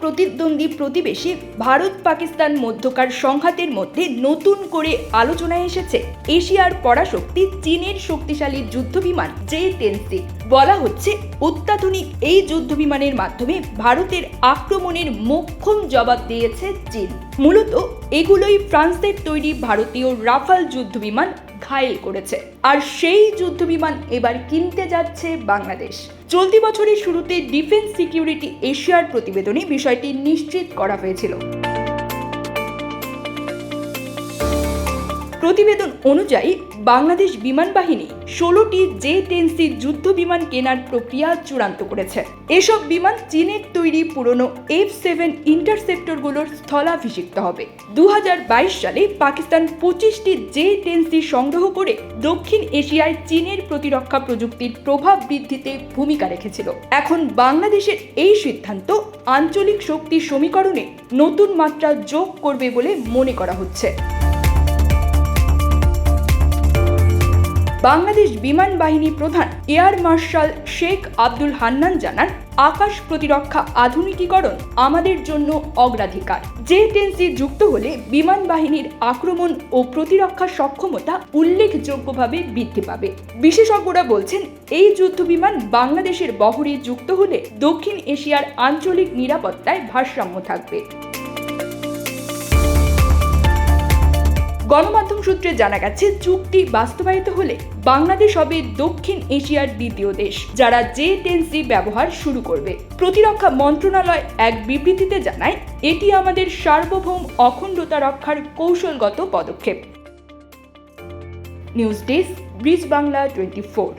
প্রতিদ্বন্দ্বী প্রতিবেশী ভারত পাকিস্তান মধ্যকার সংঘাতের মধ্যে নতুন করে আলোচনায় এসেছে এশিয়ার পরাশক্তি চীনের শক্তিশালী যুদ্ধবিমান জে টেন বলা হচ্ছে, অত্যাধুনিক এই যুদ্ধবিমানের মাধ্যমে ভারতের আক্রমণের মোক্ষম জবাব দিয়েছে চীন। মূলত এগুলোই ফ্রান্সের তৈরি ভারতীয় রাফাল যুদ্ধবিমান ঘায়েল করেছে। আর সেই যুদ্ধ বিমান এবার কিনতে যাচ্ছে বাংলাদেশ। চলতি বছরের শুরুতে ডিফেন্স সিকিউরিটি এশিয়ার প্রতিবেদনে বিষয়টি নিশ্চিত করা হয়েছিল। প্রতিবেদন অনুযায়ী বাংলাদেশ বিমান বাহিনী ষোলোটি জে টেন সি যুদ্ধ বিমান কেনার প্রক্রিয়া চূড়ান্ত করেছে। এসব বিমান চীনের তৈরি পুরনো এফ সেভেন ইন্টারসেপ্টরগুলোর স্থলাভিষিক্ত হবে। দু হাজার বাইশ সালে পাকিস্তান পঁচিশটি জে টেন সি সংগ্রহ করে দক্ষিণ এশিয়ায় চীনের প্রতিরক্ষা প্রযুক্তির প্রভাব বৃদ্ধিতে ভূমিকা রেখেছিল। এখন বাংলাদেশের এই সিদ্ধান্ত আঞ্চলিক শক্তি সমীকরণে নতুন মাত্রা যোগ করবে বলে মনে করা হচ্ছে। বাংলাদেশ বিমান বাহিনী প্রধান এয়ার মার্শাল শেখ আব্দুল হান্নান জানান, আকাশ প্রতিরক্ষা আধুনিকীকরণ আমাদের জন্য অগ্রাধিকার। যে টেন্সি যুক্ত হলে বিমান বাহিনীর আক্রমণ ও প্রতিরক্ষা সক্ষমতা উল্লেখযোগ্যভাবে বৃদ্ধি পাবে। বিশেষজ্ঞরা বলছেন, এই যুদ্ধ বিমান বাংলাদেশের বহরে যুক্ত হলে দক্ষিণ এশিয়ার আঞ্চলিক নিরাপত্তায় ভারসাম্য থাকবে। গণমাধ্যম সূত্রে জানা গেছে, চুক্তি বাস্তবায়িত হলে বাংলাদেশ হবে দক্ষিণ এশিয়ার দ্বিতীয় দেশ, যারা জে টেন সি ব্যবহার শুরু করবে। প্রতিরক্ষা মন্ত্রণালয় এক বিবৃতিতে জানায়, এটি আমাদের সার্বভৌম অখণ্ডতা রক্ষার কৌশলগত পদক্ষেপ। News desk, bridge Bangla twenty four.